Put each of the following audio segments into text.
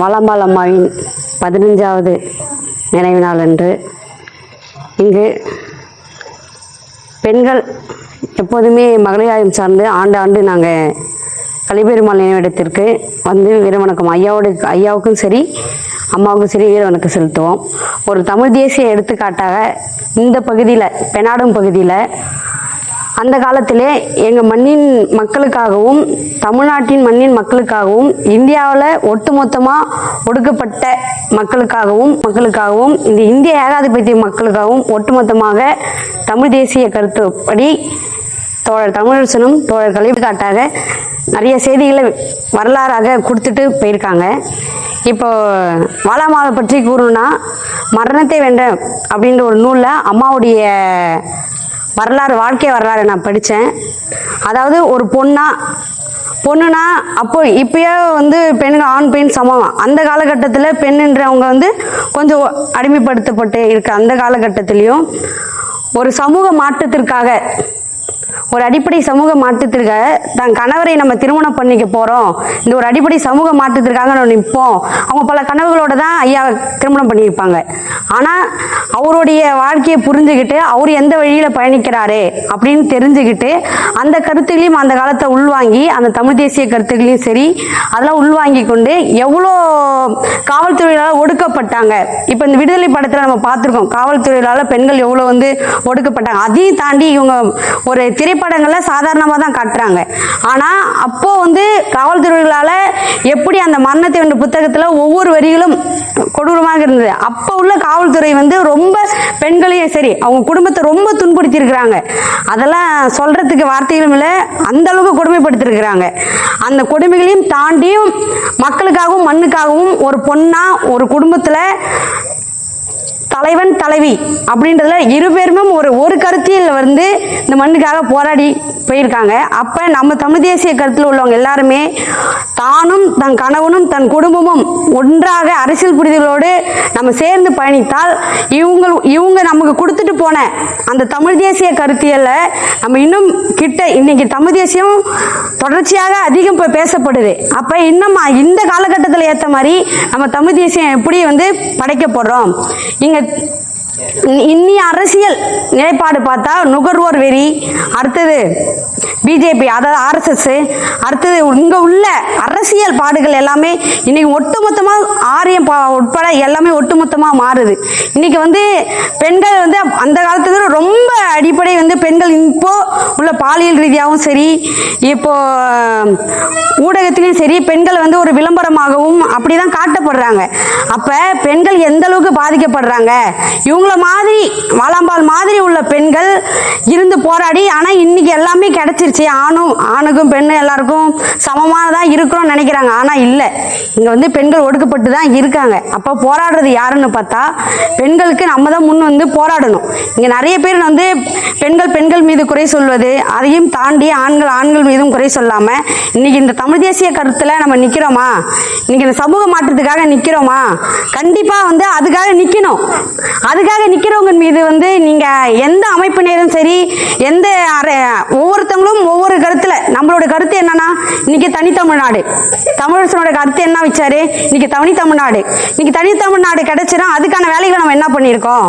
வளம்பாலம்மாவின் பதினஞ்சாவது நினைவு நாள் அன்று. இங்கு பெண்கள் எப்போதுமே மகளிர் சார்ந்து ஆண்டு ஆண்டு நாங்கள் கலிபெருமாள் நினைவிடத்திற்கு வந்து வீரவணக்கம் ஐயாவோட ஐயாவுக்கும் சரி அம்மாவுக்கும் சரி வீரவணக்கம் செலுத்துவோம். ஒரு தமிழ் தேசிய எடுத்துக்காட்டாக இந்த பகுதியில் பெனாடும் பகுதியில் அந்த காலத்திலே எங்கள் மண்ணின் மக்களுக்காகவும் தமிழ்நாட்டின் மண்ணின் மக்களுக்காகவும் இந்தியாவில் ஒட்டுமொத்தமாக ஒடுக்கப்பட்ட மக்களுக்காகவும் மக்களுக்காகவும் இந்த இந்திய ஏகாதிபத்திய மக்களுக்காகவும் ஒட்டுமொத்தமாக தமிழ் தேசிய கருத்துப்படி தோழர் தமிழரசனும் தோழர் கல்வி நிறைய செய்திகளை வரலாறாக கொடுத்துட்டு போயிருக்காங்க. இப்போ வாலாமாவை பற்றி கூறணும்னா மரணத்தை வென்ற அப்படின்ற ஒரு நூலில் அம்மாவுடைய வரலாறு வாழ்க்கை வரலாறு நான் படித்தேன் அதாவது ஒரு பொண்ணா பொண்ணுனா அப்போ இப்பயே வந்து பெண்கள் ஆண் பெண் சமம். அந்த காலகட்டத்தில் பெண்ணுன்றவங்க வந்து கொஞ்சம் அடிமைப்படுத்தப்பட்டு இருக்க அந்த காலகட்டத்திலையும் ஒரு சமூக மாற்றத்திற்காக ஒரு அடிப்படை சமூக மாற்றத்திற்காக தன் கணவரை நம்ம திருமணம் பண்ணிக்க போகிறோம் இந்த ஒரு அடிப்படை சமூக மாற்றத்திற்காக நம்ம நிற்போம். அவங்க பல கனவுகளோட தான் ஐயா திருமணம் பண்ணியிருப்பாங்க. ஆனால் அவருடைய வாழ்க்கையை புரிஞ்சுக்கிட்டு அவர் எந்த வழியில் பயணிக்கிறாரு அப்படின்னு தெரிஞ்சுக்கிட்டு அந்த கருத்துகளையும் அந்த காலத்தை உள்வாங்கி அந்த தமிழ் தேசிய கருத்துகளையும் சரி அதெல்லாம் உள்வாங்கி கொண்டு எவ்வளோ காவல்துறையால் ஒடுக்கப்பட்டாங்க. இப்போ இந்த விடுதலை படத்தில் நம்ம பார்த்துருக்கோம். காவல்துறையால் பெண்கள் எவ்வளோ வந்து ஒடுக்கப்பட்டாங்க. அதையும் தாண்டி இவங்க ஒரு திரைப்படங்களை சாதாரணமாக தான் காட்டுறாங்க. ஆனால் அப்போது வந்து காவல்துறைகளால் எப்படி அந்த மரணத்தை வென்ற புத்தகத்தில் ஒவ்வொரு வரிகளும் கொடூரமாக இருந்தது. அப்போ உள்ள காவல்துறை வந்து ரொம்ப பெண்களையும் சரி அவங்க குடும்பத்தை ரொம்ப துன்புறுத்தியிருக்கிறாங்க. அதெல்லாம் சொல்கிறதுக்கு வார்த்தைகளும் இல்லை அந்த அளவுக்கு கொடுமைப்படுத்திருக்கிறாங்க அந்த கொடுமைகளையும் தாண்டியும் மக்களுக்காகவும் மண்ணுக்காகவும் ஒரு பொண்ணாக ஒரு குடும்பத்தில் தலைவன் தலைவி அப்படின்றதுல இரு பேருமே ஒரு ஒரு கருத்தில் வந்து இந்த மண்ணுக்காக போராடி போயிருக்காங்க. அப்போ நம்ம தமிழ் தேசிய கருத்தில் உள்ளவங்க எல்லாருமே தானும் தன் கணவனும் தன் குடும்பமும் ஒன்றாக அரசியல் புரிதலோடு நம்ம சேர்ந்து பயணித்தால் இவங்க இவங்க நமக்கு கொடுத்துட்டு போன அந்த தமிழ் தேசிய கருத்தியலை நம்ம இன்னும் கிட்ட இன்னைக்கு தமிழ் தேசியம் தொடர்ச்சியாக அதிகம் இப்போ பேசப்படுது. அப்போ இன்னும் இந்த காலகட்டத்தில் ஏற்ற மாதிரி நம்ம தமிழ் தேசியம் எப்படி வந்து படைக்கப்படுறோம் இங்கே இன்னி அரசியல் நிலைப்பாடு பார்த்தா நுகர்வோர் வெறி அடுத்தது பிஜேபி அதாவது ஆர்எஸ்எஸ் அடுத்தது இங்கே உள்ள அரசியல் பாடுகள் எல்லாமே இன்னைக்கு ஒட்டுமொத்தமாக ஆரியம் பா- உட்பட எல்லாமே ஒட்டுமொத்தமாக மாறுது. இன்னைக்கு வந்து பெண்கள் வந்து அந்த காலத்துல ரொம்ப அடிப்படை வந்து பெண்கள் இப்போ உள்ள பாலியல் ரீதியாகவும் சரி இப்போ ஊடகத்திலையும் சரி பெண்கள் வந்து ஒரு விளம்பரமாகவும் அப்படிதான் காட்டப்படுறாங்க. அப்போ பெண்கள் எந்த அளவுக்கு பாதிக்கப்படுறாங்க? இவங்கள மாதிரி வாழாம்பால் மாதிரி உள்ள பெண்கள் இருந்து போராடி ஆனால் இன்னைக்கு எல்லாமே கிடைச்சிருச்சு. ஆணும் ஆணுக்கும் பெண்ணும் எல்லாருக்கும் தான் இருக்கிறோம்னு நினைக்கிறாங்க. ஆனால் இல்லை இங்கே வந்து பெண்கள் ஒடுக்கப்பட்டு தான் இருக்காங்க. அப்போ போராடுறது யாருன்னு பார்த்தா பெண்களுக்கு நம்ம தான் முன் வந்து போராடணும். இங்கே நிறைய பேர் வந்து பெண்கள் பெண்கள் மீது குறை சொல்வது அதையும் தாண்டி ஆண்கள் ஆண்கள் மீதும் குறை சொல்லாமல் இன்னைக்கு இந்த தமிழ் தேசிய கருத்தில் நம்ம நிற்கிறோமா இன்னைக்கு இந்த சமூக மாற்றத்துக்காக நிற்கிறோமா கண்டிப்பாக வந்து அதுக்காக நிற்கணும் அதுக்காக நிற்கிறவங்க மீது வந்து நீங்கள் எந்த அமைப்பினரும் சரி எந்த ஒவ்வொருத்தவங்களும் ஒவ்வொரு கருத்தில். நம்மளோட கருத்து என்னன்னா இன்னைக்கு தனித்தமிழ்நாடு தமிழரசனோட கருத்து என்ன வச்சாரு? இன்னைக்கு தனி தமிழ்நாடு. இன்னைக்கு தனி தமிழ்நாடு கிடைச்சிடும் அதுக்கான வேலைகளை நம்ம என்ன பண்ணியிருக்கோம்?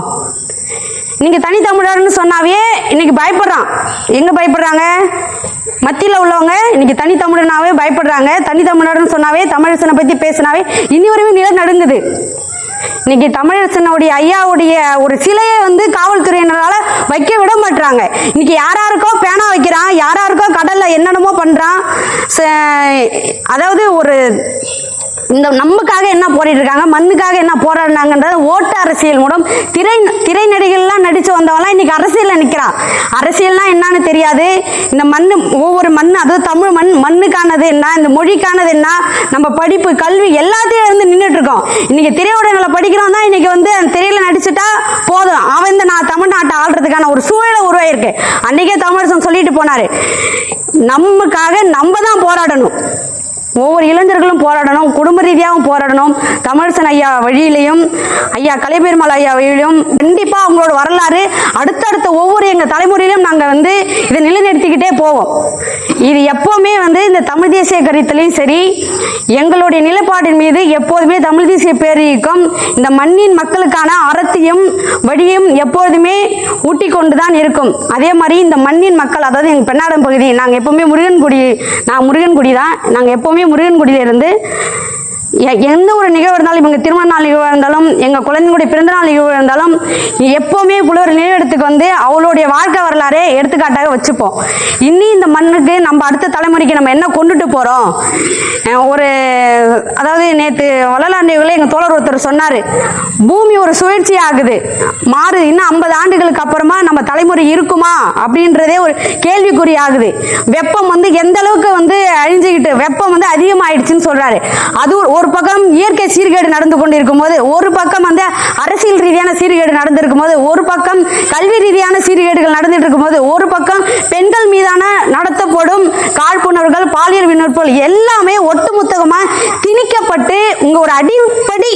நீங்கள் தனி தமிழர்னு சொன்னாவே இன்னைக்கு பயப்படுறான். எங்க பயப்படுறாங்க? மத்தியில் உள்ளவங்க இன்னைக்கு தனி தமிழனாவே பயப்படுறாங்க. தனி தமிழர்னு சொன்னாவே தமிழரசனை பத்தி பேசினாவே இனி வரையும் நில நடுங்குது இன்னைக்கு தமிழரசனுடைய ஐயாவுடைய ஒரு சிலையை வந்து காவல்துறையினரால வைக்க விட மாட்டாங்க இன்னைக்கு யாராருக்கோ பேனா வைக்கிறான் யாராருக்கோ கடல்ல என்னென்னமோ பண்றான். ச- அதாவது ஒரு இந்த நமக்காக என்ன போராடிட்டு இருக்காங்க மண்ணுக்காக என்ன போராடினாங்கன்றது ஓட்டு அரசியல் மூலம் திரை திரை நடிகள்லாம் நடிச்சு வந்தவங்களாம் இன்னைக்கு அரசியலில் நிற்கிறான் அரசியல்னா என்னன்னு தெரியாது. இந்த மண் ஒவ்வொரு மண் அதாவது தமிழ் மண் மண்ணுக்கானது என்ன இந்த மொழிக்கானது என்ன நம்ம படிப்பு கல்வி எல்லாத்தையும் இருந்து நின்றுட்டு இருக்கோம் இன்னைக்கு திரையுடனில் படிக்கிறோம் தான் இன்னைக்கு வந்து அந்த திரையில நடிச்சுட்டா போதும். அவன் இந்த நான் தமிழ்நாட்டை ஆள்றதுக்கான ஒரு சூழலை உருவாயிருக்கு அன்னைக்கே தமிழரசன் சொல்லிட்டு போனாரு. நமக்காக நம்ம தான் போராடணும். ஒவ்வொரு இளைஞர்களும் போராடணும் குடும்ப ரீதியாகவும் போராடணும். தமிழரசன் ஐயா வழியிலையும் ஐயா கலைபெருமாள் ஐயா வழியிலும் கண்டிப்பாக அவங்களோட வரலாறு அடுத்தடுத்த ஒவ்வொரு எங்கள் தலைமுறையிலும் நாங்கள் வந்து இதை நிலைநிறுத்திக்கிட்டே போவோம். இது எப்போவுமே வந்து இந்த தமிழ் தேசிய கருத்துலையும் சரி எங்களுடைய நிலைப்பாட்டின் மீது எப்போதுமே தமிழ் தேசிய பேரியக்கம் இந்த மண்ணின் மக்களுக்கான அறத்தையும் வழியும் எப்போதுமே ஊட்டி கொண்டு தான் இருக்கும். அதே மாதிரி இந்த மண்ணின் மக்கள் அதாவது எங்கள் பெண்ணாடம் பகுதி நாங்கள் எப்போவுமே முருகன்குடி நான் முருகன்குடி தான் நாங்கள் எப்போவுமே முருகன்குடியிலிருந்து எந்த ஒரு நிகழ்வு இருந்தாலும் இவங்க திருமண நாள் நிகழ்வாக இருந்தாலும் எங்கள் குழந்தைங்களுடைய பிறந்த நாள் நிகழ்வாக இருந்தாலும் எப்போவுமே புலவர் நினைவிடத்துக்கு வந்து அவளுடைய வாழ்க்கை வரலாறே எடுத்துக்காட்டாக வச்சுப்போம். இன்னி இந்த மண்ணுக்கு நம்ம அடுத்த தலைமுறைக்கு நம்ம என்ன கொண்டுட்டு போகிறோம் ஒரு அதாவது நேற்று வள்ளலாண்டிகளை எங்கள் தோழர் ஒருத்தர் சொன்னார். பூமி ஒரு சுழற்சி ஆகுது. மாறு இன்னும் ஐம்பது ஆண்டுகளுக்கு அப்புறமா நம்ம தலைமுறை இருக்குமா? அப்படின்றதே ஒரு கேள்விக்குறி ஆகுது. வெப்பம் வந்து எந்த அளவுக்கு வந்து அழிஞ்சுக்கிட்டு வெப்பம் வந்து அதிகமாயிடுச்சுன்னு சொல்கிறாரு அது ஒரு- பக்கம் இயற்கை சீர்கேடு நடந்து கொண்டு இருக்கும்போது ஒரு பக்கம் வந்து அரசியல் ரீதியான சீர்கேடு நடந்திருக்கும் போது ஒரு பக்கம் கல்வி ரீதியான சீர்கேடுகள் நடந்துட்டு இருக்கும்போது ஒரு பக்கம் பெண்கள் மீதான நடத்தப்படும் காழ்ப்புணர்வுகள் பாலியல் விண்ணப்பங்கள் எல்லாமே ஒட்டுமொத்தமா திணிக்கப்பட்டு உங்க ஒரு அடிப்படை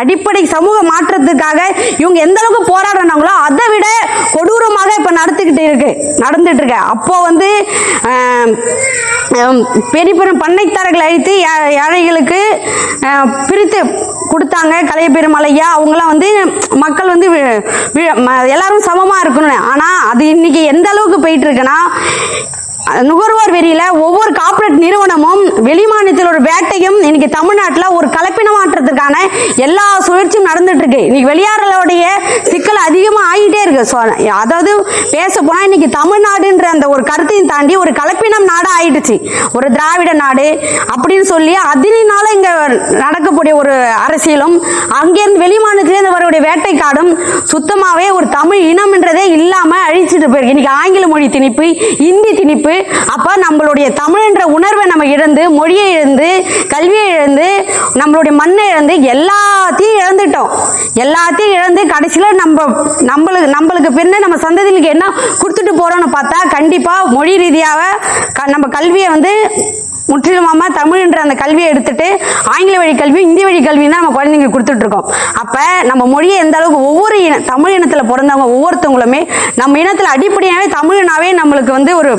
அடிப்படை சமூக மாற்றத்துக்காக இவங்க எந்த அளவுக்கு போராடுறாங்களோ அதை விட கொடூரமாக இப்ப நடத்திக்கிட்டு இருக்கு நடந்துட்டு இருக்கு. அப்போ வந்து பெரிய பெரும் பண்ணைத்தாரர்களை அழித்து ஏழைகளுக்கு பிரித்து கொடுத்தாங்க. கலைய பெருமலையா அவங்களாம் வந்து மக்கள் வந்து வி- எல்லாரும் சமமாக இருக்கணும் ஆனால் அது இன்னைக்கு எந்த அளவுக்கு போயிட்டு இருக்குன்னா நுகர்வோர் வெறியில ஒவ்வொரு கார்ப்பரேட் நிறுவனமும் வெளிமாநிலத்தில் ஒரு வேட்டையும் இன்னைக்கு தமிழ்நாட்டில் ஒரு கலப்பின மாற்றத்துக்கான எல்லா சுழற்சியும் நடந்துட்டு இருக்கு இன்னைக்கு வெளியாளர்களுடைய சிக்கல் அதிகமாக ஆகிட்டே இருக்கு. ஸோ அதாவது பேச போனால் இன்னைக்கு தமிழ்நாடுன்ற அந்த ஒரு கருத்தையும் தாண்டி ஒரு கலப்பினம் நாடாக ஆயிடுச்சு. ஒரு திராவிட நாடு அப்படின்னு சொல்லி அதனால இங்கே நடக்கக்கூடிய ஒரு அரசியலும் அங்கேருந்து வெளி வரக்கூடிய வேட்டைக்காடும் சுத்தமாகவே ஒரு தமிழ் இனம்ன்றதே இல்லாமல் அழிச்சிட்டு போயிருக்கு. இன்னைக்கு ஆங்கில மொழி திணிப்பு இந்தி திணிப்பு அப்போ நம்மளுடைய தமிழ் என்ற உணர்வை நம்ம இழந்து மொழியை இழந்து கல்வியை இழந்து நம்மளுடைய மண்ணை இழந்து எல்லாத்தையும் இழந்துட்டோம். எல்லாத்தையும் இழந்து கடைசியில் நம்ம நம்மளுக்கு நம்மளுக்கு பின்ன நம்ம சந்ததிகளுக்கு என்ன கொடுத்துட்டு போகிறோம்னு பார்த்தா கண்டிப்பாக மொழி ரீதியாக க- நம்ம கல்வியை வந்து முற்றிலுமாம தமிழ்ன்ற அந்த கல்வியை எடுத்துட்டு ஆங்கில வழி கல்வி இந்தி வழி கல்வியும் தான் நம்ம குழந்தைங்க கொடுத்துட்டு இருக்கோம். அப்ப நம்ம மொழியை எந்த அளவுக்கு ஒவ்வொரு இன தமிழ் இனத்துல பிறந்தவங்க ஒவ்வொருத்தவங்களுமே நம்ம இனத்துல அடிப்படையாகவே தமிழ்னாவே நம்மளுக்கு வந்து ஒரு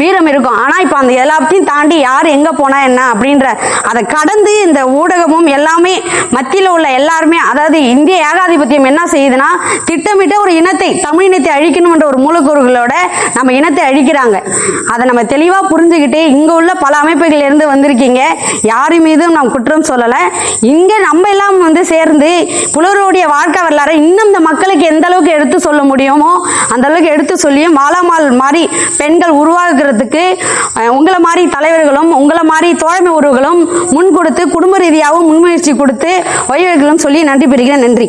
வீரம் இருக்கும். ஆனா இப்ப அந்த எல்லாத்தையும் தாண்டி யார் எங்க போனா என்ன அப்படின்ற அதை கடந்து இந்த ஊடகமும் எல்லாமே மத்தியில உள்ள எல்லாருமே அதாவது இந்திய ஏகாதிபத்தியம் என்ன செய்யுதுன்னா திட்டமிட்ட ஒரு இனத்தை தமிழ் இனத்தை அழிக்கணும்ன்ற ஒரு மூலக்கூறுகளோட நம்ம இனத்தை அழிக்கிறாங்க. அதை நம்ம தெளிவா புரிஞ்சுக்கிட்டு இங்க உள்ள பல அமைப்புகள் இருந்து வந்திருக்கீங்க. யாரு மீதும் நாம் குற்றம் சொல்லல. இங்க நம்ம எல்லாம் வந்து சேர்ந்து புலவருடைய வாழ்க்கை வரலாறு இன்னும் இந்த மக்களுக்கு எந்த அளவுக்கு எடுத்து சொல்ல முடியுமோ அந்த அளவுக்கு எடுத்து சொல்லியும் வாழாமால் மாதிரி பெண்கள் உருவா அஹ், உங்களை மாதிரி தலைவர்களும் உங்களை மாதிரி தோழமை உறவுகளும் முன் கொடுத்து குடும்ப ரீதியாகவும் முன்முயற்சி கொடுத்து வழிவகைகளும் சொல்லி நன்றி பெறுகிறேன். நன்றி.